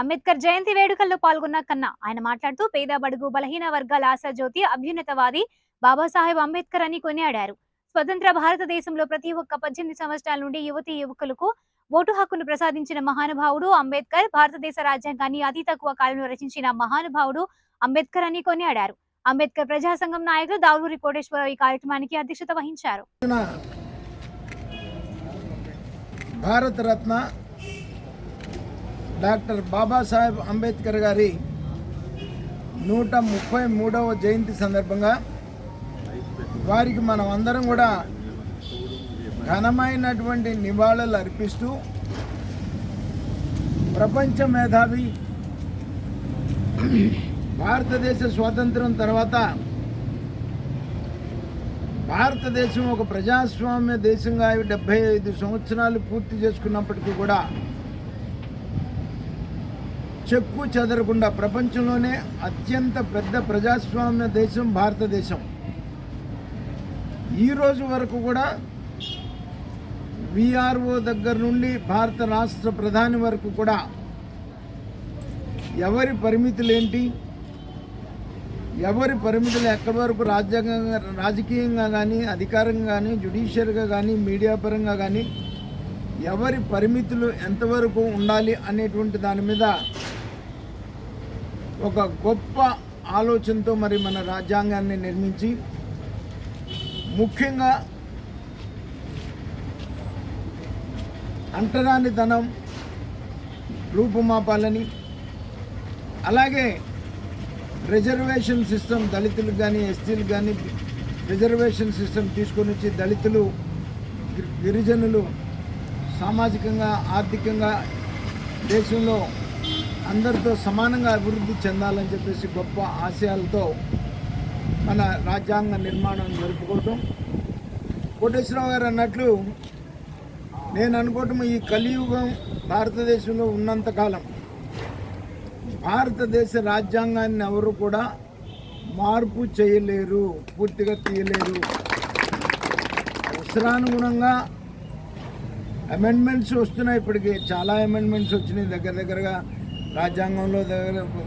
అంబేద్కర్ జయంతి వేడుకల్లో పాల్గొన్న కన్నా ఆయన మాట్లాడుతూ పేద బడుగు బలహీన వర్గాల ఆశాజ్యోతి అభ్యున్నతవాది బాబాసాహెబ్ అంబేద్కర్ అని కొనియాడారు. స్వతంత్ర భారతదేశంలో ప్రతి ఒక్క పద్దెనిమిది సంవత్సరాల నుండి యువతి యువకులకు ఓటు హక్కును ప్రసాదించిన మహానుభావుడు అంబేద్కర్ భారతదేశ రాజ్యాంగాన్ని అతి తక్కువ కాలంలో రచించిన మహానుభావుడు అంబేద్కర్ అని కొనియాడారు. అంబేద్కర్ ప్రజా సంఘం నాయకులు దావులూరి కోటేశ్వరరావు ఈ కార్యక్రమానికి అధ్యక్షత వహించారు. భారత భారతరత్న డాక్టర్ బాబాసాహెబ్ అంబేద్కర్ గారి నూట ముప్పై మూడవ జయంతి సందర్భంగా వారికి మనం అందరం కూడా ఘనమైనటువంటి నివాళులు అర్పిస్తూ ప్రపంచ మేధావి భారతదేశ స్వాతంత్రం తర్వాత భారతదేశం ఒక ప్రజాస్వామ్య దేశంగా డెబ్బై ఐదు సంవత్సరాలు పూర్తి చేసుకున్నప్పటికీ కూడా చెక్కు చెదరకుండా ప్రపంచంలోనే అత్యంత పెద్ద ప్రజాస్వామ్య దేశం భారతదేశం. ఈ రోజు వరకు కూడా విఆర్ఓ దగ్గర నుండి భారత రాష్ట్ర ప్రధాని వరకు కూడా ఎవరి పరిమితులు ఏంటి ఎవరి పరిమితులు ఎక్కడి వరకు రాజ్యాంగంగా రాజకీయంగా కానీ అధికారంగా కానీ జ్యుడిషియల్గా కానీ మీడియా పరంగా కానీ ఎవరి పరిమితులు ఎంతవరకు ఉండాలి అనేటువంటి దాని మీద ఒక గొప్ప ఆలోచనతో మరి మన రాజ్యాంగాన్ని నిర్మించి ముఖ్యంగా అంటరానితనం రూపుమాపాలని అలాగే రిజర్వేషన్ సిస్టమ్ దళితులు కానీ ఎస్సీలు కానీ రిజర్వేషన్ సిస్టమ్ తీసుకొని వచ్చి దళితులు గిరిజనులు సామాజికంగా ఆర్థికంగా దేశంలో అందరితో సమానంగా అభివృద్ధి చెందాలని చెప్పేసి గొప్ప ఆశయాలతో మన రాజ్యాంగ నిర్మాణం జరుపుకోవటం. కోటేశ్వరరావు గారు అన్నట్లు నేను అనుకోవటం ఈ కలియుగం భారతదేశంలో ఉన్నంతకాలం భారతదేశ రాజ్యాంగాన్ని ఎవరు కూడా మార్పు చేయలేరు పూర్తిగా తీయలేరు. అవసరానుగుణంగా అమెండ్మెంట్స్ వస్తున్నాయి ఇప్పటికి. చాలా అమెండ్మెంట్స్ వచ్చినాయి దగ్గర దగ్గరగా. రాజ్యాంగంలో దగ్గర ఒక